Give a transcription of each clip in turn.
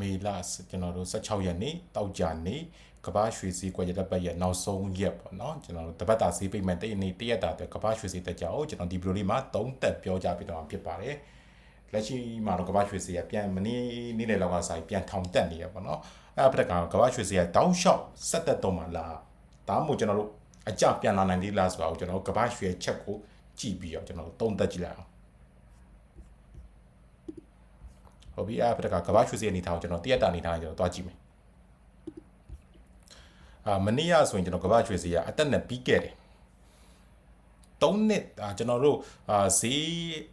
မေလကျွန်တော်တို့16ရက်နေ့တောက်ကြနေ့ကဘာရွှေစည်းကွက်ရတဲ့ပတ်ရဲ့နောက်ဆုံးရက်ပေါ့နော်ကျွန်တော်တို့တပတ်တာစည်းပိတ်မဲ့တရက်နေ့တရက်တာအတွက်ကဘာရွှေစည်းတက်ကြအောင်ကျွန်တော်ဒီဗီဒီယိုလေးမှာသုံးသက်ပြောကြပြတော့ဖြစ်ပါတယ်လက်ရှိမှာတော့ကဘာရွှေစည်းကပြန်မနေ့နေ့နေ့လောက်ကဆိုင်ပြန်ထောင်တက်နေရပေါ့နော်အဲ့အဖက်ကကဘာရွှေစည်းကတောင်းလျှောက်ဆက်သက်တော့မှလားဒါမှမဟုတ်ကျွန်တော်တို့အကြပြန်လာနိုင်သေးလားဆိုတာကိုကျွန်တော်ကဘာရွှေချက်ကိုကြည့်ပြီးတော့ကျွန်တော်တို့သုံးသက်ကြည့်လိုက်အောင် ဟုတ်ပြီအဲ့ဖက်ကကဘာရွှေစီအနေထားကိုကျွန်တော်တရက်တာအနေထားကိုကျွန်တော်တွားကြည့်မယ်အာမနေ့ကဆိုရင်ကျွန်တော်ကဘာရွှေစီကအသက်နဲ့ပြီးခဲ့တယ်3နှစ်အာကျွန်တော်တို့အာဈေး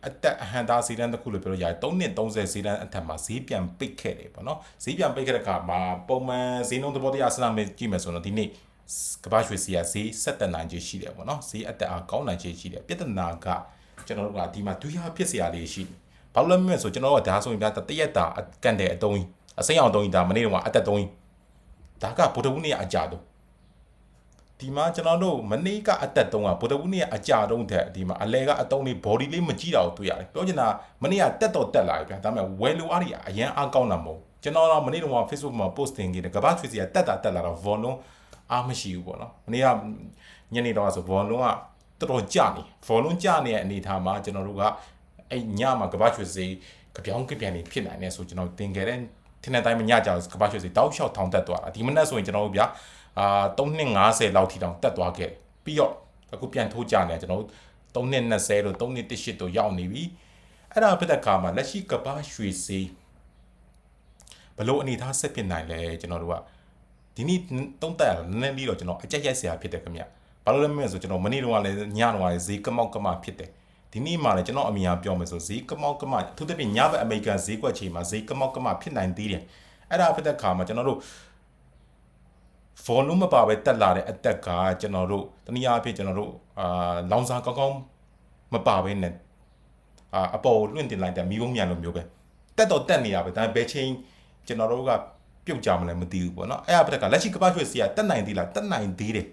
အသက်အဟန်သားဈေးတန်းတစ်ခုလို့ပြောလို့ရတယ်3နှစ်30ဈေးတန်းအထက်မှာဈေးပြန်ပိတ်ခဲ့တယ်ပေါ့နော်ဈေးပြန်ပိတ်ခဲ့တဲ့အခါမှာပုံမှန်ဈေးနှုန်းသဘောတရားစဉ်းစားမယ်ကြည့်မယ်ဆိုတော့ဒီနေ့ကဘာရွှေစီကဈေးဆက်တက်နိုင်ခြင်းရှိတယ်ပေါ့နော်ဈေးအသက်အားကောင်းနိုင်ခြင်းရှိတယ်ပြဿနာကကျွန်တော်တို့ကဒီမှာဒုရဖြစ်စရာလေးရှိတယ် ဘာလို့လဲမလဲဆိုကျွန်တော်တို့ကဒါဆိုရင်ဒါတရက်တာကန်တယ်အတုံးကြီးအစိမ်းအောင်အတုံးကြီးဒါမနေ့ကအသက်တုံးကြီးဒါကဗုဒ္ဓဘုနေ့အကြတော့ဒီမှာကျွန်တော်တို့မနေ့ကအသက်တုံးကဗုဒ္ဓဘုနေ့အကြတုံးတဲ့ဒီမှာအလဲကအတုံးလေး body လေးမကြည့်တာကိုတွေ့ရတယ်ပြောချင်တာမနေ့ကတက်တော့တက်လာပြီဗျာဒါပေမဲ့ဝယ်လိုအားတွေအရန်အားကောင်းတာမဟုတ်ကျွန်တော်တော့မနေ့တုန်းက Facebook မှာ post တင်ခဲ့တယ်ကဘာချွေစီကတက်တာတက်လာတော့ volume အားမရှိဘူးပေါ့နော်မနေ့ကညနေတော့ဆို volume ကတော်တော်ကျနေ volume ကျနေတဲ့အနေအထားမှာကျွန်တော်တို့က အဲ့ညမှာကဘာချွေစီကပြောင်းကပြန်နေဖြစ်နိုင်တယ်ဆိုကျွန်တော်တင်ခဲ့တဲ့ထင်းတဲ့တိုင်းမညကြဘူးကဘာချွေစီတောက်လျှောက်ထောင်တက်သွားတာဒီမနေ့ဆိုရင်ကျွန်တော်တို့ဗျာအာ350လောက်ထိတောင်တက်သွားခဲ့တယ်ပြီးတော့အခုပြန်ထိုးကြနေကျွန်တော်တို့320လို့318တို့ရောက်နေပြီအဲ့ဒါဖြစ်တဲ့အခါမှာလက်ရှိကဘာရွှေစီဘလို့အနေထားဆက်ဖြစ်နိုင်လဲကျွန်တော်တို့ကဒီနေ့တုံးတက်ရတော့နည်းနည်းလေးတော့ကျွန်တော်အကြက်ရိုက်စရာဖြစ်တယ်ခင်ဗျဘာလို့လဲမလဲဆိုကျွန်တော်မနေ့တုန်းကလည်းညတုန်းကလည်းဈေးကမောက်ကမဖြစ်တယ် ဒီနေ့မှလည်းကျွန်တော်အမြင်အပြောမယ်ဆိုဈေးကမောက်ကမအထူးသဖြင့်ညဘက်အမေရိကန်ဈေးကွက်ချိန်မှာဈေးကမောက်ကမဖြစ်နိုင်သေးတယ်အဲ့ဒါဖြစ်တဲ့အခါမှာကျွန်တော်တို့ volume မပါပဲတက်လာတဲ့အသက်ကကျွန်တော်တို့တနည်းအားဖြင့်ကျွန်တော်တို့အာလောင်စာကောင်းကောင်းမပါဘဲနဲ့အာအပေါ်လွင့်တင်လိုက်တဲ့မိဘမြန်လိုမျိုးပဲတက်တော့တက်နေရပဲဒါပေမဲ့ဘယ်ချိန်ကျွန်တော်တို့ကပြုတ်ကြမလဲမသိဘူးပေါ့နော်အဲ့အဖက်ကလက်ရှိကပတ်ရွှေစီကတက်နိုင်သေးလားတက်နိုင်သေးတယ်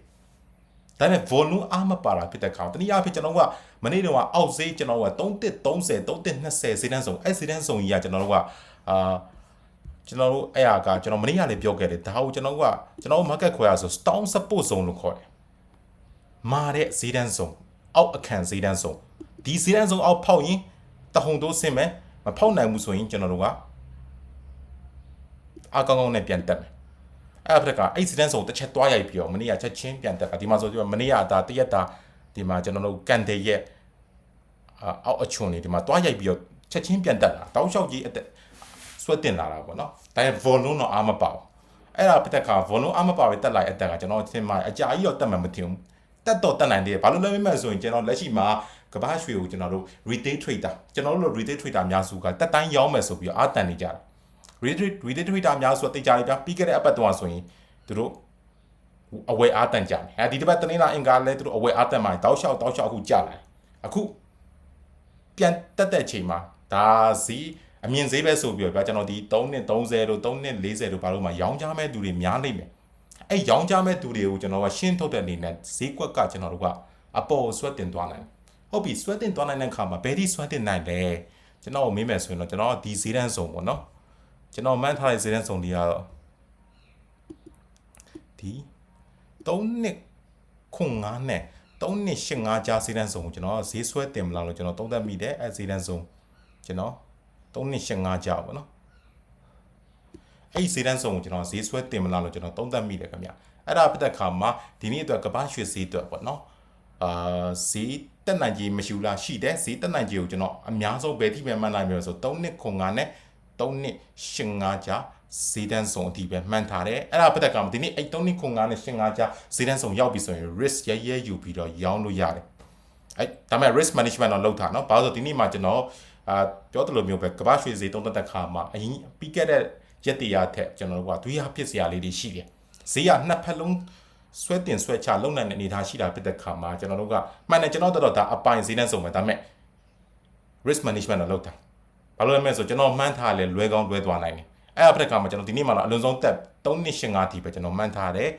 ဒါပေမဲ့ volume အားမပါတာဖြစ်တဲ့ခါတနည်းအားဖြင့်ကျွန်တော်ကမနေ့တုန်းကအောက်ဈေးကျွန်တော်က3130 3120ဈေးတန်းဆောင်အဲ့ဈေးတန်းဆောင်ကြီးကကျွန်တော်တို့ကအာကျွန်တော်တို့အဲ့ဟာကကျွန်တော်မနေ့ကလည်းပြောခဲ့တယ်ဒါကိုကျွန်တော်ကကျွန်တော် market ခွဲရဆို strong support zone လို့ခေါ်တယ်မာတဲ့ဈေးတန်းဆောင်အောက်အခန့်ဈေးတန်းဆောင်ဒီဈေးတန်းဆောင်အောက်ဖောက်ရင်တဟုန်တိုးဆင်းမယ်မဖောက်နိုင်ဘူးဆိုရင်ကျွန်တော်တို့ကအကောင်းကောင်းနဲ့ပြန်တက်မယ် အဲ့အဖက်ကအဲ့စီတန်းဆောင်တစ်ချက်တွားရိုက်ပြီးတော့မနေ့ကချက်ချင်းပြန်တက်ကဒီမှာဆိုဒီမှာမနေ့ကဒါတရက်တာဒီမှာကျွန်တော်တို့ကန်တဲ့ရဲ့အောက်အချွန်နေဒီမှာတွားရိုက်ပြီးတော့ချက်ချင်းပြန်တက်လာတောက်လျှောက်ကြီးအသက်ဆွဲတင်လာတာပေါ့နော်ဒါပေမဲ့ volume တော့အားမပါဘူးအဲ့ဒါဖက်က volume အားမပါပဲတက်လာတဲ့အတက်ကကျွန်တော်ထင်မှာအကြာကြီးတော့တက်မှမထင်ဘူးတက်တော့တက်နိုင်တယ်ဘာလို့လဲမမဲ့ဆိုရင်ကျွန်တော်လက်ရှိမှာကဘာရွှေကိုကျွန်တော်တို့ retail trader ကျွန်တော်တို့ retail trader များစုကတက်တိုင်းရောင်းမယ်ဆိုပြီးတော့အားတန်နေကြတယ် retail retail trader များဆိုတိတ်ကြရပြပြီးခဲ့တဲ့အပတ်တော့ဆိုရင်သူတို့အဝယ်အားတန်ကြတယ်အဲဒီတစ်ပတ်တနင်္လာအင်္ဂါလဲသူတို့အဝယ်အားတန်မှာတောက်လျှောက်တောက်လျှောက်အခုကြလာတယ်အခုပြန်တက်တဲ့ချိန်မှာဒါစီအမြင့်ဈေးပဲဆိုပြီးတော့ဗျာကျွန်တော်ဒီ3နှစ်30လို့3နှစ်40လို့ဘာလို့မှရောင်းကြမဲ့သူတွေများနေမယ်အဲ့ရောင်းကြမဲ့သူတွေကိုကျွန်တော်ကရှင်းထုတ်တဲ့အနေနဲ့ဈေးကွက်ကကျွန်တော်တို့ကအပေါ်ဆွဲတင်သွားနိုင်ဟုတ်ပြီဆွဲတင်သွားနိုင်တဲ့အခါမှာဘယ်ဒီဆွဲတင်နိုင်လဲကျွန်တော်မေးမယ်ဆိုရင်တော့ကျွန်တော်ဒီဈေးတန်းစုံပေါ့နော် ကျွန်တော်မှန်းထားတဲ့ဈေးတန်းစုံတွေကတော့ဒီ3နှစ်ခွန်9နဲ့3နှစ်8 5ကြားဈေးတန်းစုံကိုကျွန်တော်ဈေးဆွဲတင်မလားလို့ကျွန်တော်သုံးသပ်မိတယ်အဲဈေးတန်းစုံကျွန်တော်3နှစ်8 5ကြားပေါ့နော်အဲ့ဒီဈေးတန်းစုံကိုကျွန်တော်ဈေးဆွဲတင်မလားလို့ကျွန်တော်သုံးသပ်မိတယ်ခင်ဗျအဲ့ဒါပတ်သက်ခါမှာဒီနေ့အတွက်ကဘာရွှေဈေးအတွက်ပေါ့နော်အာဈေးတက်နိုင်ကြီးမရှိဘူးလားရှိတယ်ဈေးတက်နိုင်ကြီးကိုကျွန်တော်အများဆုံးဘယ်ထိပဲမှန်းနိုင်မျိုးဆို3နှစ်ခွန်9နဲ့ 3နှစ်8 5ကြားဈေးတန်းစုံအထိပဲမှန်းထားတယ်အဲ့ဒါပတ်သက်ကဒီနေ့အဲ့3နှစ်ခွန်9နဲ့8 5ကြားဈေးတန်းစုံရောက်ပြီဆိုရင် risk ရဲရဲယူပြီးတော့ရောင်းလို့ရတယ်အဲ့ဒါပေမဲ့ risk management တော့လုပ်တာเนาะဘာလို့ဆိုဒီနေ့မှာကျွန်တော်အာပြောသလိုမျိုးပဲကမ္ဘာရွှေဈေးတုံးတက်တဲ့ခါမှာအရင်ပြီးခဲ့တဲ့ရက်တရာထက်ကျွန်တော်တို့ကဒွေရဖြစ်စရာလေးတွေရှိတယ်ဈေးကနှစ်ဖက်လုံးဆွဲတင်ဆွဲချလုံနိုင်တဲ့အနေအထားရှိတာဖြစ်တဲ့ခါမှာကျွန်တော်တို့ကမှန်တယ်ကျွန်တော်တို့တော့ဒါအပိုင်ဈေးနဲ့စုံပဲဒါပေမဲ့ risk management တော့လုပ်တာ ဘာလို့လဲမလဲဆိုကျွန်တော်မှန်းထားလဲလွဲကောင်းလွဲသွားနိုင်တယ်အဲ့အဖက်ကမှာကျွန်တော်ဒီနေ့မှတော့အလွန်ဆုံးတက်3နှစ်ရှင်5တီပဲကျွန်တော်မှန်းထားတယ်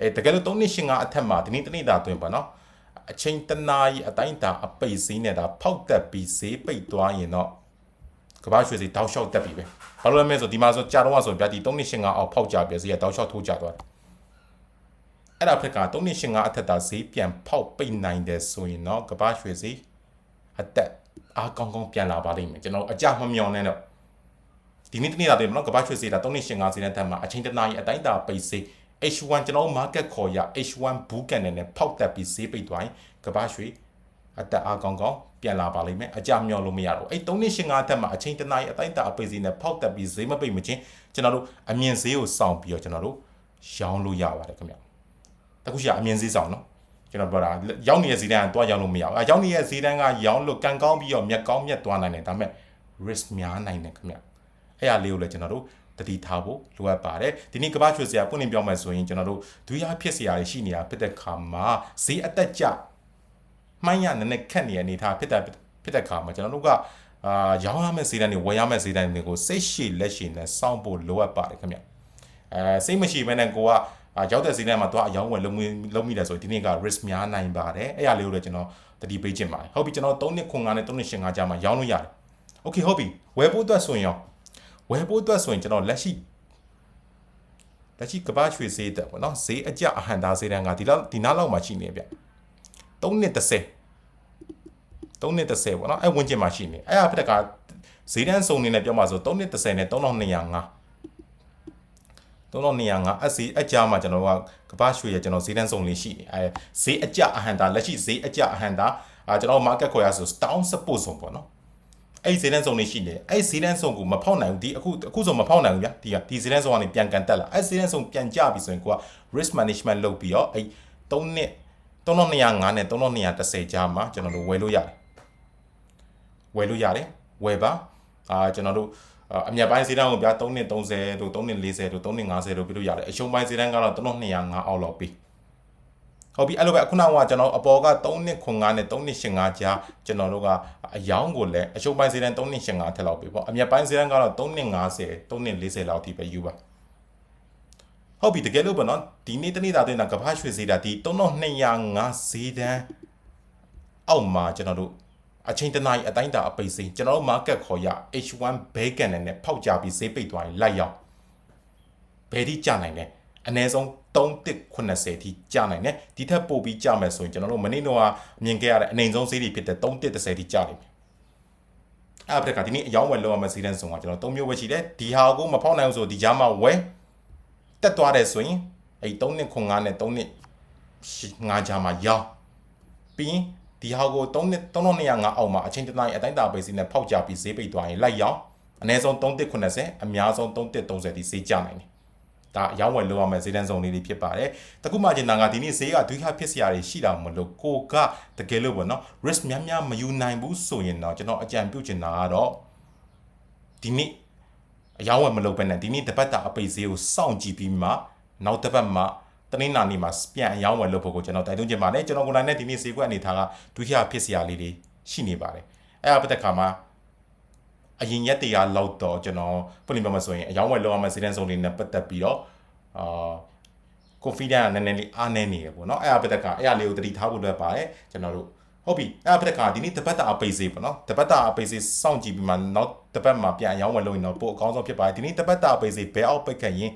အဲတကယ်လို့3နှစ်ရှင်5အထက်မှာဒီနေ့တနေ့တာတွင်ပေါ့နော်အချိန်တနာရီအတိုင်းတာအပိတ်ဈေးနဲ့ဒါဖောက်တက်ပြီးဈေးပိတ်သွားရင်တော့ကဘာရွှေဈေးတောက်လျှောက်တက်ပြီပဲဘာလို့လဲမဲဆိုဒီမှာဆိုကြာတော့ဆိုဗျာဒီ3.85အောက်ဖောက်ကြပြစီရတောက်လျှောက်ထိုးကြသွားတယ်အဲ့ဒါဖက်က3.85အထက်သာဈေးပြန်ဖောက်ပိတ်နိုင်တယ်ဆိုရင်တော့ကမ္ဘာရွှေဈေးအသက် အားကောင်းကောင်းပြန်လာပါလိမ့်မယ်ကျွန်တော်အကြမမျော်နဲ့တော့ဒီနေ့တနေ့တာတည်းမနော်ကမ္ဘာရွှေဈေးတာ3.85ဈေးနဲ့တက်မှာအချိန်တနားရီအတိုင်းတာပိတ်ဈေး H1 ကျွန်တော် market ခေါ်ရ H1 ဘူးကန်နဲ့ဖောက်တက်ပြီးဈေးပိတ်သွားရင်ကမ္ဘာရွှေအသက်အားကောင်းကောင်းပြန်လာပါလိမ့်မယ်အကြမျောလို့မရတော့အဲ့3.85တက်မှာအချိန်တနားရီအတိုင်းတာအပိတ်ဈေးနဲ့ဖောက်တက်ပြီးဈေးမပိတ်မချင်းကျွန်တော်တို့အမြင့်ဈေးကိုစောင့်ပြီးတော့ကျွန်တော်တို့ရောင်းလို့ရပါတယ်ခင်ဗျတခုရှိအမြင့်ဈေးဆောင်နော် ကျွန်တော်ပြောတာရောက်နေတဲ့ဈေးတန်းကတွားရောင်းလို့မရဘူးအဲရောက်နေတဲ့ဈေးတန်းကရောင်းလို့ကန်ကောင်းပြီးတော့မြက်ကောင်းမြက်သွားနိုင်တယ်ဒါပေမဲ့ risk များနိုင်တယ်ခင်ဗျအဲ့ရလေးကိုလည်းကျွန်တော်တို့တတိထားဖို့လိုအပ်ပါတယ်ဒီနေ့ကမ္ဘာရွှေစရာပွင့်လင်းပြောမယ်ဆိုရင်ကျွန်တော်တို့ဒုရဖြစ်စရာတွေရှိနေတာဖြစ်တဲ့ခါမှာဈေးအသက်ကျမှိုင်းရနည်းနည်းခက်နေတဲ့အနေထားဖြစ်တဲ့ဖြစ်တဲ့ခါမှာကျွန်တော်တို့ကအာရောင်းရမယ့်ဈေးတန်းတွေဝယ်ရမယ့်ဈေးတန်းတွေကိုစိတ်ရှိလက်ရှိနဲ့စောင့်ဖို့လိုအပ်ပါတယ်ခင်ဗျအဲစိတ်မရှိဘဲနဲ့ကိုကအာ ရောက်တဲ့ဈေးတန်းမှာတော့အယောင်းဝယ်လုံးလုံးမိတယ်ဆိုရင်ဒီနေ့က risk များနိုင်ပါတယ်အဲ့ရလေးကိုလည်းကျွန်တော်တတိပေးချင်ပါတယ်ဟုတ်ပြီကျွန်တော်3နှစ်ခွန်9နဲ့3နှစ်ရှင်9ကြာမှာရောင်းလို့ရတယ် okay ဟုတ်ပြီဝယ်ဖို့အတွက်ဆိုရင်ရောဝယ်ဖို့အတွက်ဆိုရင်ကျွန်တော်လက်ရှိလက်ရှိကဘာရွှေဈေးတက်ပေါ့နော်ဈေးအကျအဟန်တာဈေးတန်းကဒီလောက်ဒီနားလောက်မှာရှိနေဗျ3နှစ်30 3နှစ်30ပေါ့နော်အဲ့ဝင်ကျင်မှာရှိနေအဲ့အဖြစ်တကဈေးတန်းစုံနေနဲ့ပြောမှာဆို3နှစ်30နဲ့3205 3205အစီအကြမှာကျွန်တော်ကကဘာရွှေရကျွန်တော်ဈေးတန်းစုံလေးရှိနေအဲဈေးအကြအဟန်တာလက်ရှိဈေးအကြအဟန်တာအာကျွန်တော် market ခေါ်ရဆို down support ဆုံးပေါ့နော်အဲ့ဈေးတန်းစုံလေးရှိနေအဲ့ဈေးတန်းစုံကိုမဖောက်နိုင်ဘူးဒီအခုအခုဆိုမဖောက်နိုင်ဘူးဗျာဒီကဒီဈေးတန်းစုံကနေပြန်ကန်တက်လာအဲ့ဈေးတန်းစုံပြန်ကျပြီဆိုရင်ကိုက risk management လုပ်ပြီးတော့အဲ့3နှစ်3205နဲ့3210ကြားမှာကျွန်တော်တို့ဝယ်လို့ရတယ်ဝယ်လို့ရတယ်ဝယ်ပါအာကျွန်တော်တို့ အမြတ်ပိုင်းဈေးတန်းကိုဗျာ3နှစ်30တို့3နှစ်40တို့3နှစ်50တို့ပြလို့ရတယ်အရှုံးပိုင်းဈေးတန်းကတော့3205အောက်လောက်ပြီဟုတ်ပြီအဲ့လိုပဲခုနကကျွန်တော်အပေါ်က3နှစ်9နဲ့3နှစ်85ကြားကျွန်တော်တို့ကအယောင်းကိုလည်းအရှုံးပိုင်းဈေးတန်း3နှစ်85ထက်လောက်ပြီပေါ့အမြတ်ပိုင်းဈေးတန်းကတော့3နှစ်50 3နှစ်40လောက်အထိပဲယူပါဟုတ်ပြီတကယ်လို့ပေါ့နော်ဒီနေ့တနေ့တာတင်တာကဘာရွှေဈေးတာဒီ3205ဈေးတန်းအောက်မှာကျွန်တော်တို့ အချိန်တနားရီအတိုင်းတာအပိတ်စိကျွန်တော်တို့ market ခေါ်ရ H1 bacon နဲ့ဖောက်ကြပြီးဈေးပိတ်သွားရင်လိုက်ရောက်ဘယ်ထိကျနိုင်လဲအနည်းဆုံး3180ထိကျနိုင်တယ်ဒီထက်ပိုပြီးကျမယ်ဆိုရင်ကျွန်တော်တို့မနေ့တော့မြင်ခဲ့ရတဲ့အနိုင်ဆုံးဈေးတွေဖြစ်တဲ့3130ထိကျနိုင်မယ်အဲ့ après ကဒီနေ့အယောင်းဝယ်လောက်ရမယ့်ဈေးတန်းဆုံးကကျွန်တော်၃မျိုးပဲရှိတယ်ဒီဟာကိုမဖောက်နိုင်ဘူးဆိုဒီကြားမှာဝယ်တက်သွားတယ်ဆိုရင်အဲ့3နှစ်ခွန်9နဲ့3နှစ်5ကြားမှာရောင်းပြီးရင် ဒီဟာကို3နှစ်3205အောက်မှာအချင်းတတိုင်းအတိုင်းတာပဲစီနဲ့ဖောက်ကြပြီးဈေးပိတ်သွားရင်လိုက်ရောင်းအနည်းဆုံး3180အများဆုံး3130ဒီဈေးကျနိုင်တယ်ဒါအယောင်းဝယ်လုပ်ရမယ့်ဈေးတန်းစုံလေးတွေဖြစ်ပါတယ်တခုမှကျင်နာကဒီနေ့ဈေးကဒွိခဖြစ်စရာတွေရှိတာမလို့ကိုကတကယ်လို့ပေါ့နော် risk များများမယူနိုင်ဘူးဆိုရင်တော့ကျွန်တော်အကြံပြုချင်တာကတော့ဒီနေ့အယောင်းဝယ်မလုပ်ဘဲနဲ့ဒီနေ့တပတ်တာအပိတ်ဈေးကိုစောင့်ကြည့်ပြီးမှနောက်တစ်ပတ်မှ တနင်္လာနေ့မှာပြန်အယောင်းဝယ်လုပ်ဖို့ကိုကျွန်တော်တိုက်တွန်းချင်ပါတယ်ကျွန်တော်ကိုယ်တိုင်နဲ့ဒီနေ့ဈေးကွက်အနေထားကဒုတိယဖြစ်စရာလေးတွေရှိနေပါတယ်အဲ့အပတ်သက်ခါမှာအရင်ရက်တရားလောက်တော့ကျွန်တော်ပုံလိမ့်မှာဆိုရင်အယောင်းဝယ်လောက်ရမယ့်စီးတန်းစုံလေးနဲ့ပတ်သက်ပြီးတော့အာ confidence ကနည်းနည်းလေးအားနည်းနေရပေါ့နော်အဲ့အပတ်သက်ကအဲ့အလေးကိုတတိထားဖို့လွယ်ပါတယ်ကျွန်တော်တို့ဟုတ်ပြီအဲ့အပတ်သက်ကဒီနေ့တပတ်တာအပိတ်စေးပေါ့နော်တပတ်တာအပိတ်စေးစောင့်ကြည့်ပြီးမှနောက်တပတ်မှာပြန်အယောင်းဝယ်လို့ရင်တော့ပို့အကောင်းဆုံးဖြစ်ပါတယ်ဒီနေ့တပတ်တာအပိတ်စေးဘယ်အောက်ပိတ်ခဲ့ရင်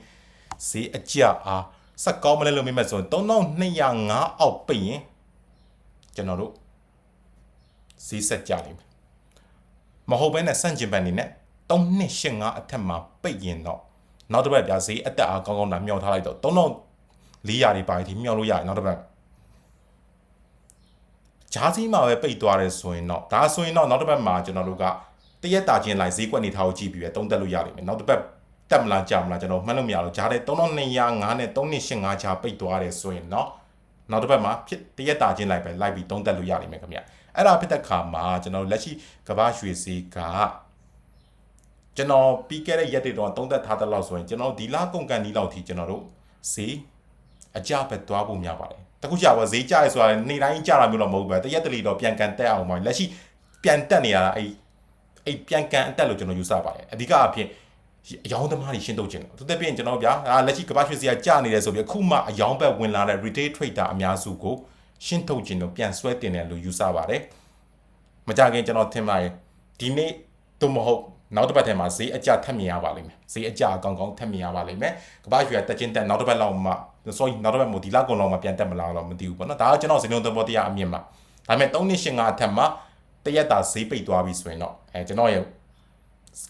ဈေးအကျအား စက်ကောင်းမလဲလို့မိမဲ့ဆိုရင်3205အောက်ပိတ်ရင်ကျွန်တော်တို့ဈေးဆက်ကြလိမ့်မယ်မဟုတ်ဘဲနဲ့စန့်ကျင်ပန်နေနဲ့3285အထက်မှာပိတ်ရင်တော့နောက်တစ်ပတ်ပြဈေးအတက်အားကောင်းကောင်းတာမျှော်ထားလိုက်တော့3400တွေပါတီမျှော်လို့ရတယ်နောက်တစ်ပတ်ဂျားစီးမှာပဲပိတ်သွားတယ်ဆိုရင်တော့ဒါဆိုရင်တော့နောက်တစ်ပတ်မှာကျွန်တော်တို့ကတရက်တာချင်းလိုက်ဈေးကွက်နေထားကိုကြည့်ပြီးပဲတုံးတက်လို့ရလိမ့်မယ်နောက်တစ်ပတ် တက်မလားကြာမလားကျွန်တော်မှတ်လို့မရတော့ဂျားတဲ့3205နဲ့3285ဂျားပိတ်သွားတယ်ဆိုရင်တော့နောက်တစ်ပတ်မှာဖြစ်တရက်တာချင်းလိုက်ပဲလိုက်ပြီးတုံးတက်လို့ရလိမ့်မယ်ခင်ဗျအဲ့ဒါဖြစ်တဲ့ခါမှာကျွန်တော်လက်ရှိကဘာရွှေဈေးကကျွန်တော်ပြီးခဲ့တဲ့ရက်တွေတော့သုံးသက်ထားတဲ့လောက်ဆိုရင်ကျွန်တော်ဒီလကုန်ကန်ဒီလောက်ထိကျွန်တော်တို့ဈေးအကြပဲသွားဖို့များပါတယ်တခုချပါဈေးကြရဲဆိုတာနေ့တိုင်းကြတာမျိုးတော့မဟုတ်ဘူးပဲတရက်တလီတော့ပြန်ကန်တက်အောင်ပါလက်ရှိပြန်တက်နေရတာအဲ့အဲ့ပြန်ကန်အတက်လို့ကျွန်တော်ယူဆပါတယ်အဓိကအဖြစ် အယောင်းသမားတွေရှင်းထုတ်ခြင်းသူတက်ပြင်ကျွန်တော်ဗျာအာလက်ရှိကမ္ဘာရွှေစရာကျနေတယ်ဆိုပြီးအခုမှအယောင်းဘက်ဝင်လာတဲ့ retail trader အများစုကိုရှင်းထုတ်ခြင်းတော့ပြန်ဆွဲတင်တယ်လို့ယူဆပါတယ်မကြခင်ကျွန်တော်ထင်ပါတယ်ဒီနေ့သို့မဟုတ်နောက်တစ်ပတ်ထဲမှာဈေးအကျထပ်မြင်ရပါလိမ့်မယ်ဈေးအကျအကောင်ကောင်ထပ်မြင်ရပါလိမ့်မယ်ကမ္ဘာရွှေကတက်ချင်းတက်နောက်တစ်ပတ်လောက်မှ sorry နောက်တစ်ပတ်မို့ဒီလကုန်လောက်မှပြန်တက်မလားတော့မသိဘူးပေါ့နော်ဒါကကျွန်တော်စနေသဘောတရားအမြင်မှာဒါပေမဲ့3နှစ်ရှင်ကအထက်မှာတရက်တာဈေးပိတ်သွားပြီဆိုရင်တော့အဲကျွန်တော်ရဲ့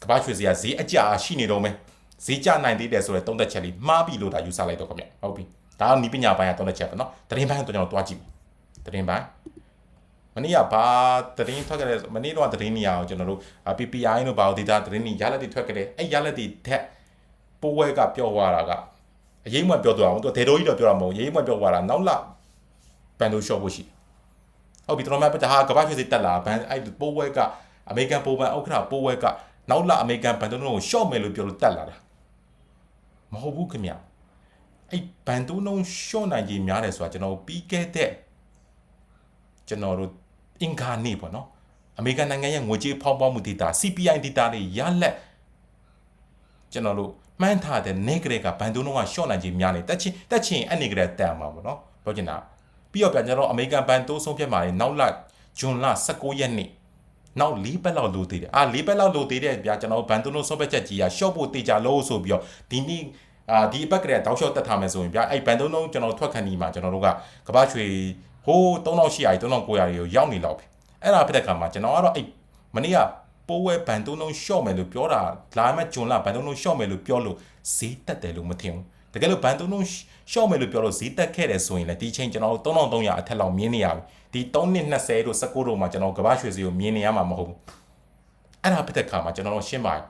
ကမ္ဘာရွှေဈေးကဈေးအကျရှိနေတော့မယ်ဈေးကျနိုင်သေးတယ်ဆိုတော့သုံးသက်ချက်လေးမှားပြီလို့ဒါယူဆလိုက်တော့ခင်ဗျဟုတ်ပြီဒါကနီးပညာပိုင်းကသုံးသက်ချက်ပဲနော်တရင်ပိုင်းတော့ကျွန်တော်တွားကြည့်တရင်ပိုင်းမနေ့ကဘာသတင်းထွက်ခဲ့တဲ့မနေ့တော့သတင်းနေရာကိုကျွန်တော်တို့ PPI တို့ဘာလို့ဒေတာသတင်းနေရလက်တွေထွက်ခဲ့တယ်အဲ့ရလက်တွေထက်ပိုးဝဲကပြောသွားတာကအရေးမပြောသွားအောင်သူဒေတိုကြီးတော့ပြောတာမဟုတ်ရေးမပြောသွားတာနောက်လာဘန်ဒိုရှော့ဖို့ရှိဟုတ်ပြီတော်များပတဟာကဘာဖြစ်စီတက်လာဘန်အဲ့ပိုးဝဲကအမေရိကန်ပိုးဘန်ဥက္ကဋ္ဌပိုးဝဲက နောက်လာအမေရိကန်ဘန်ဒိုကိုရှော့မယ်လို့ပြောလို့တက်လာတာမဟုတ်ဘူးခင်ဗျအဲ့ဘန်ဒိုနှုံရှော့နိုင်ကြီးများတယ်ဆိုတာကျွန်တော်ပြီးခဲ့တဲ့ကျွန်တော်တို့အင်္ဂါနေ့ပေါ့နော်အမေရိကန်နိုင်ငံရဲ့ငွေကြေးဖောင်းပွားမှုဒေတာ CPI ဒေတာတွေရလက်ကျွန်တော်တို့မှန်းထားတဲ့နေကလေးကဘန်ဒိုနိုကရှော့နိုင်ခြင်းများနေတက်ချင်းတက်ချင်းအဲ့နေကလေးတန်မှာပေါ့နော်ပြောချင်တာပြီးတော့ပြန်ကျွန်တော်အမေရိကန်ဘန်တိုးဆုံးဖြတ်မှာလေနောက်လဇွန်လ19ရက်နေ့ နောက်၄ပတ်လောက်လိုသေးတယ်အာ၄ပတ်လောက်လိုသေးတယ်ဗျာကျွန်တော်ဘန်တိုနိုဆုံးဖြတ်ချက်ကြီးကရှော့ဖို့တေချာလို့ဆိုပြီးတော့ဒီနေ့အာဒီအပတ်ကလေးတောက်လျှော့တက်ထားမယ်ဆိုရင်ဗျာအဲ့ဘန်တိုနိုကျွန်တော်ထွက်ခဏီမှာကျွန်တော်တို့ကကဘာချွေဟိုး3800 3900ကိုရောက်နေလောက်ပြီအဲ့ဒါဖြစ်တဲ့ခါမှာကျွန်တော်ကတော့အဲ့မနေ့ကပိုးဝဲဘန်တုံးလုံးရှော့မယ်လို့ပြောတာလာမဲ့ဂျွန်လာဘန်တုံးလုံးရှော့မယ်လို့ပြောလို့ဈေးတက်တယ်လို့မထင်ဘူး တကယ်လို့ဘန်တုံးလုံးရှော့မယ်လို့ပြောလို့ဈေးတက်ခဲ့တယ်ဆိုရင်လည်းဒီချိန်ကျွန်တော်တို့3300အထက်လောက်မြင်နေရပြီဒီ3နှစ်20တို့19တို့မှာကျွန်တော်ကဘာရွှေစီကိုမြင်နေရမှာမဟုတ်ဘူးအဲ့ဒါဖြစ်တဲ့ခါမှာကျွန်တော်တို့ရှင်းပါတယ်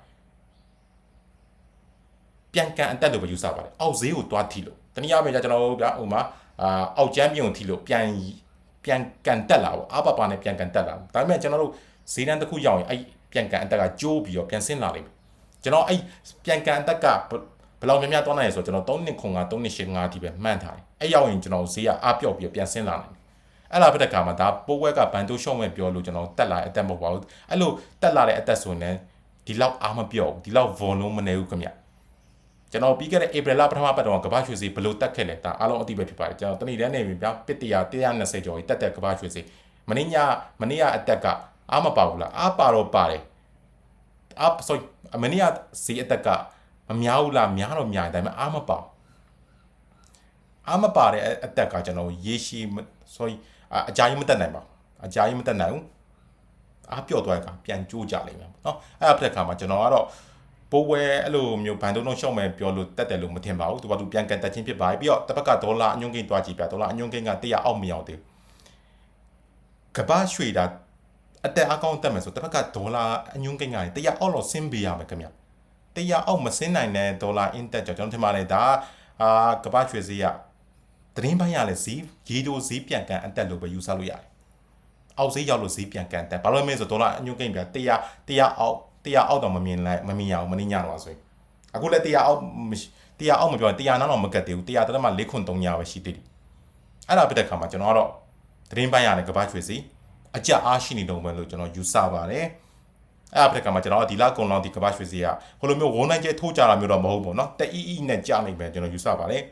ပြန်ကန်အတက်လို့ပဲယူဆပါတယ်အောက်ဈေးကိုတွားထိလို့တနည်းအားဖြင့်ကျွန်တော်တို့ဗျာဟိုမှာအာအောက်ကျမ်းပြုံထိလို့ပြန်ပြန်ကန်တက်လာပေါ့အပပါနဲ့ပြန်ကန်တက်လာဒါပေမဲ့ကျွန်တော်တို့ဈေးတန်းတစ်ခုရောက်ရင်အဲ့ပြန်ကန်အတက်ကကျိုးပြီးတော့ပြန်ဆင်းလာလိမ့်မယ်ကျွန်တော်အဲ့ပြန်ကန်အတက်က ဘယ်လောက်များများသွားနိုင်ရဆိုတော့ကျွန်တော်3နှစ်ခွန်က3နှစ်ရှင်5အထိပဲမှန်းထားတယ်အဲ့ရောက်ရင်ကျွန်တော်ဈေးကအားပြော့ပြီးပြန်ဆင်းလာနိုင်တယ်အဲ့လာဖြစ်တဲ့ခါမှာဒါပိုးဝဲကဘန်တိုရှော့မဲ့ပြောလို့ကျွန်တော်တက်လာတဲ့အသက်မဟုတ်ပါဘူးအဲ့လိုတက်လာတဲ့အသက်ဆိုရင်ဒီလောက်အားမပြော့ဘူးဒီလောက် volume မနေဘူးခင်ဗျကျွန်တော်ပြီးခဲ့တဲ့ April လပထမပတ်တော့ကဘာရွှေစီဘလို့တက်ခဲ့လဲဒါအားလုံးအတိပဲဖြစ်ပါတယ်ကျွန်တော်တနေ့တည်းနေပြီဗျာပစ်တရာ120ကျော်ကြီးတက်တဲ့ကဘာရွှေစီမင်းညမင်းရအတက်ကအားမပါဘူးလားအားပါတော့ပါတယ်အား sorry မင်းရစီအတက်က မများဘူးလားများတော့များတယ်ဒါပေမဲ့အားမပါအားမပါတဲ့အတက်ကကျွန်တော်ရေရှည် sorry အကြာကြီးမတက်နိုင်ပါဘူးအကြာကြီးမတက်နိုင်ဘူးအားပြော့သွားတဲ့အခါပြန်ကြိုးကြလိမ့်မယ်เนาะအဲ့အဖက်ခါမှာကျွန်တော်ကတော့ပိုးဝဲအဲ့လိုမျိုးဘန်တုံးလုံးရှော့မယ်ပြောလို့တက်တယ်လို့မထင်ပါဘူးသူကသူပြန်ကန်တက်ချင်းဖြစ်ပါပြီးတော့တစ်ပတ်ကဒေါ်လာအညွန့်ကိန်းသွားကြည့်ပြဒေါ်လာအညွန့်ကိန်းက100အောက်မရောက်သေးဘူးကဘာရွှေတာအတက်အကောင့်တက်မယ်ဆိုတစ်ဖက်ကဒေါ်လာအညွန့်ကိန်းက100အောက်လောက်ဆင်းပေးရမယ်ခင်ဗျ 100အောက်မဆင်းနိုင်တဲ့ဒေါ်လာအင်တက်ကြောင့်ကျွန်တော်ထင်ပါတယ်ဒါအာကဘာရွှေဈေးကသတင်းပိုင်းရလဲဈေးရေတိုဈေးပြန်ကန်အတက်လို့ပဲယူဆလို့ရတယ်အောက်ဈေးရောက်လို့ဈေးပြန်ကန်တက်ဘာလို့လဲဆိုဒေါ်လာအညွန့်ကိန်းပြ100 100အောက်100အောက်တော့မမြင်လိုက်မမြင်ရအောင်မနှိညတော့ဆိုရင်အခုလည်း100အောက်100အောက်မပြော100နောက်တော့မကတ်သေးဘူး100တည်းမှ4ခွန်300ပဲရှိသေးတယ်အဲ့ဒါပြတဲ့ခါမှာကျွန်တော်ကတော့သတင်းပိုင်းရတယ်ကဘာချွေစီအကြအားရှိနေတော့ပဲလို့ကျွန်တော်ယူဆပါတယ် အဲ့အဖက်ကမှာကျွန်တော်ဒီလကုံလောက်ဒီကဘာရွှေစီကဟိုလိုမျိုးဝုန်းနိုင်ကျဲထိုးကြတာမျိုးတော့မဟုတ်ဘူးเนาะတအီအီနဲ့ကြာနေပဲကျွန်တော်ယူဆပါတယ်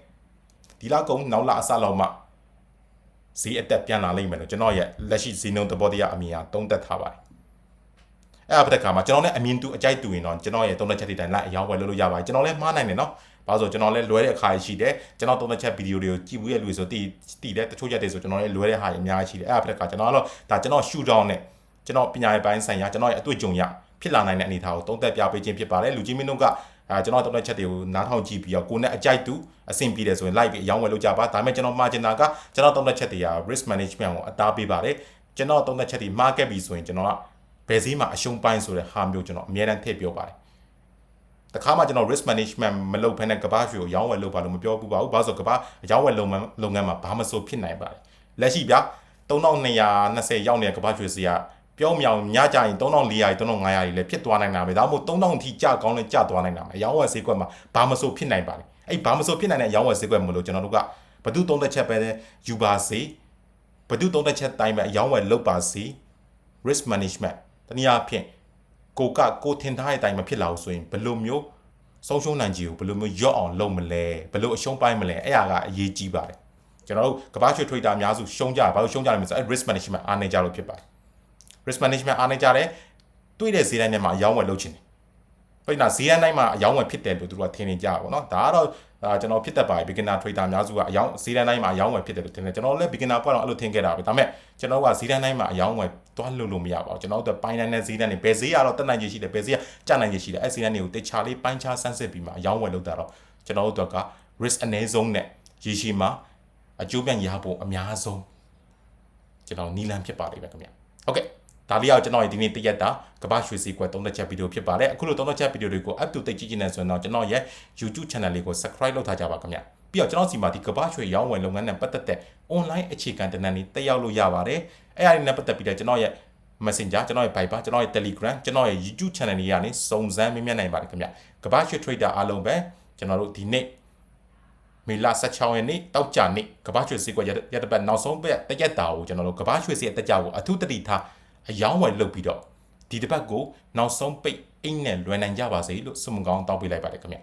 ဒီလကုံနောက်လအစလောက်မှဈေးအတက်ပြန်လာလိမ့်မယ်လို့ကျွန်တော်ရဲ့လက်ရှိဈေးနှုန်းသဘောတရားအမြင်အသုံးသက်ထားပါတယ်အဲ့အဖက်ကမှာကျွန်တော်လည်းအမြင်တူအကြိုက်တူရင်တော့ကျွန်တော်ရဲ့သုံးသက်ချက်တွေတိုင်းလိုက်အရောက်ဝယ်လို့လို့ရပါတယ်ကျွန်တော်လည်းမှားနိုင်တယ်เนาะဘာလို့ဆိုကျွန်တော်လည်းလွဲတဲ့အခါရှိတယ်ကျွန်တော်သုံးသက်ချက်ဗီဒီယိုတွေကိုကြည့်ဘူးရဲ့လူဆိုတည်တည်တဲ့တချို့ချက်တွေဆိုကျွန်တော်လည်းလွဲတဲ့ဟာတွေအများကြီးရှိတယ်အဲ့အဖက်ကကျွန်တော်ကတော့ဒါကျွန်တော် shoot down နဲ့ ကျွန်တော်ပညာရေးပိုင်းဆိုင်ရာကျွန်တော်ရဲ့အတွေ့အကြုံရဖြစ်လာနိုင်တဲ့အနေအထားကိုသုံးသပ်ပြပေးခြင်းဖြစ်ပါတယ်လူကြီးမင်းတို့ကအာကျွန်တော်သုံးတဲ့ချက်တွေကိုနားထောင်ကြည့်ပြီးတော့ကိုယ်နဲ့အကြိုက်တူအဆင်ပြေတယ်ဆိုရင် like ပြီးအယောင်းဝယ်လုပ်ကြပါဒါပေမဲ့ကျွန်တော်မှာချင်တာကကျွန်တော်သုံးတဲ့ချက်တွေက risk management ကိုအသားပေးပါတယ်ကျွန်တော်သုံးတဲ့ချက်တွေ market ပြီးဆိုရင်ကျွန်တော်ကဘယ်စည်းမှာအရှုံးပိုင်းဆိုတဲ့ဟာမျိုးကျွန်တော်အများတန်းထည့်ပြောပါတယ်တခါမှကျွန်တော် risk management မလုပ်ဘဲနဲ့ကဘာရွှေကိုရောင်းဝယ်လုပ်ပါလို့မပြောဘူးပါဘူးဘာလို့ဆိုကဘာရောင်းဝယ်လုပ်ငန်းလုပ်ငန်းမှာဘာမှဆိုဖြစ်နိုင်ပါတယ်လက်ရှိဗျာ3220ရောက်နေတဲ့ကဘာရွှေစီက ပြောမြောင်ညကြရင်3400 3500ကြီးလည်းဖြစ်သွားနိုင်တာပဲဒါမှမဟုတ်3000အထိကြကောင်းလည်းကြသွားနိုင်တာပဲအယောင်းဝယ်ဈေးကွက်မှာဘာမဆိုဖြစ်နိုင်ပါလေအဲ့ဘာမဆိုဖြစ်နိုင်တဲ့အယောင်းဝယ်ဈေးကွက်မလို့ကျွန်တော်တို့ကဘဒုသုံးသက်ချက်ပဲယူပါစေဘဒုသုံးသက်ချက်တိုင်းပဲအယောင်းဝယ်လုပ်ပါစေ risk management တနည်းအားဖြင့်ကိုကကိုထင်ထားတဲ့အတိုင်းမဖြစ်လာဘူးဆိုရင်ဘယ်လိုမျိုးဆုံးရှုံးနိုင်ကြီးကိုဘယ်လိုမျိုးရော့အောင်လုပ်မလဲဘယ်လိုအရှုံးပိုင်းမလဲအဲ့ဒါကအရေးကြီးပါတယ်ကျွန်တော်တို့ကမ္ဘာ့ရွှေ trader အများစုရှုံးကြတယ်ဘာလို့ရှုံးကြလဲမဆိုအဲ့ risk management အားနေကြလို့ဖြစ်ပါတယ် risk management အားနိုင်ကြတယ်တွေ့တဲ့ဈေးတိုင်းထဲမှာအယောင်းဝယ်လုပ်ချင်တယ်ပိတ်တာဈေးတိုင်းမှာအယောင်းဝယ်ဖြစ်တယ်လို့သူတို့ကထင်နေကြတာပေါ့နော်ဒါကတော့ကျွန်တော်ဖြစ်တတ်ပါတယ် beginner trader အများစုကအယောင်းဈေးတိုင်းမှာအယောင်းဝယ်ဖြစ်တယ်လို့ထင်တယ်ကျွန်တော်လည်း beginner ဘက်တော့အဲ့လိုထင်ခဲ့တာပဲဒါပေမဲ့ကျွန်တော်ကဈေးတိုင်းမှာအယောင်းဝယ်သွားလို့လို့မရပါဘူးကျွန်တော်တို့ပိုင်းတိုင်းနဲ့ဈေးတိုင်းတွေဘယ်ဈေးကတော့တက်နိုင်ချင်ရှိတယ်ဘယ်ဈေးကကျနိုင်ချင်ရှိတယ်အဲ့ဈေးတိုင်းတွေကိုတခြားလေးပိုင်းခြားဆန်းစစ်ပြီးမှအယောင်းဝယ်လုပ်တာတော့ကျွန်တော်တို့က risk အနည်းဆုံးနဲ့ရည်ရှိမှာအကျိုးပြန်ရဖို့အများဆုံးကျွန်တော်နီလန်ဖြစ်ပါလိမ့်မယ်ခင်ဗျဟုတ်ကဲ့ ဒါလေးအောင်ကျွန်တော်ဒီနေ့တရက်တာကမ္ဘာရွှေစီကွယ်သုံးသက်ချက်ဗီဒီယိုဖြစ်ပါတယ်အခုလိုသုံးသက်ချက်ဗီဒီယိုတွေကို up to date ကြည့်ကြည့်နေဆိုရင်တော့ကျွန်တော်ရဲ့ YouTube channel လေးကို subscribe လုပ်ထားကြပါခင်ဗျပြီးတော့ကျွန်တော်စီမှာဒီကမ္ဘာရွှေရောင်းဝယ်လုပ်ငန်းနဲ့ပတ်သက်တဲ့ online အခြေခံတနန်းလေးတက်ရောက်လို့ရပါတယ်အဲ့အရာလေးနဲ့ပတ်သက်ပြီးတော့ကျွန်တော်ရဲ့ Messenger ကျွန်တော်ရဲ့ Viber ကျွန်တော်ရဲ့ Telegram ကျွန်တော်ရဲ့ YouTube channel လေးကနေစုံစမ်းမေးမြန်းနိုင်ပါတယ်ခင်ဗျကမ္ဘာရွှေ trader အားလုံးပဲကျွန်တော်တို့ဒီနေ့မေလ16ရက်နေ့တောက်ကြနေ့ကဘာရွှေစီကွက်ရတဲ့ပတ်နောက်ဆုံးပတ်တရက်တာကိုကျွန်တော်တို့ကဘာရွှေစီရဲ့တက်ကြကိုအထူးတတိထား အယောင်းဝယ်လုပ်ပြီးတော့ဒီတစ်ပတ်ကိုနောက်ဆုံးပိတ်အိမ်နဲ့လွယ်နိုင်ကြပါစေလို့ဆုမကောင်းတောင်းပေးလိုက်ပါတယ်ခင်ဗျ